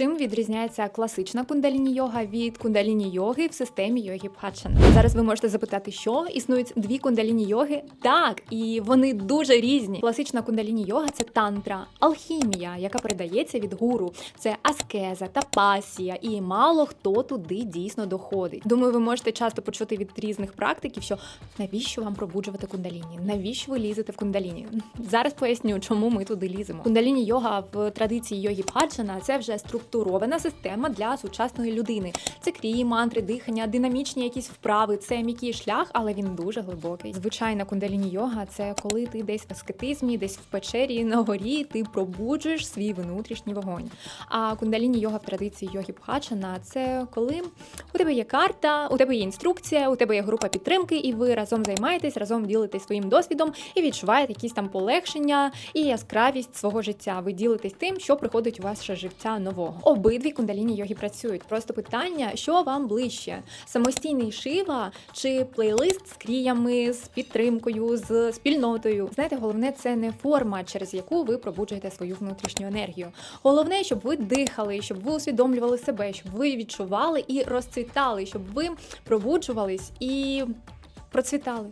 Чим відрізняється класична кундаліні йога від кундаліні йоги в системі йоги Бхаджана? Зараз ви можете запитати, що існують дві кундаліні йоги? Так, і вони дуже різні. Класична кундаліні йога це тантра, алхімія, яка передається від гуру. Це аскеза, тапасія, і мало хто туди дійсно доходить. Думаю, ви можете часто почути від різних практиків, що навіщо вам пробуджувати кундаліні? Навіщо ви лізете в кундаліні? Зараз поясню, чому ми туди ліземо. Кундаліні йога в традиції йоги Бхаджана – це вже структурована система для сучасної людини. Це крії, мантри, дихання, динамічні якісь вправи. Це м'який шлях, але він дуже глибокий. Звичайна кундаліні йога це коли ти десь в аскетизмі, десь в печері на горі, ти пробуджуєш свій внутрішній вогонь. А кундаліні йога в традиції йоги Бхаджана – це коли у тебе є карта, у тебе є інструкція, у тебе є група підтримки, і ви разом займаєтесь, разом ділитесь своїм досвідом і відчуваєте якісь там полегшення і яскравість свого життя. Ви ділитесь тим, що приходить у ваше життя нового. Обидві кундаліні йоги працюють. Просто питання, що вам ближче: самостійний шива чи плейлист з кріями, з підтримкою, з спільнотою. Знаєте, головне це не форма, через яку ви пробуджуєте свою внутрішню енергію. Головне, щоб ви дихали, щоб ви усвідомлювали себе, щоб ви відчували і розцвітали, щоб ви пробуджувались і процвітали.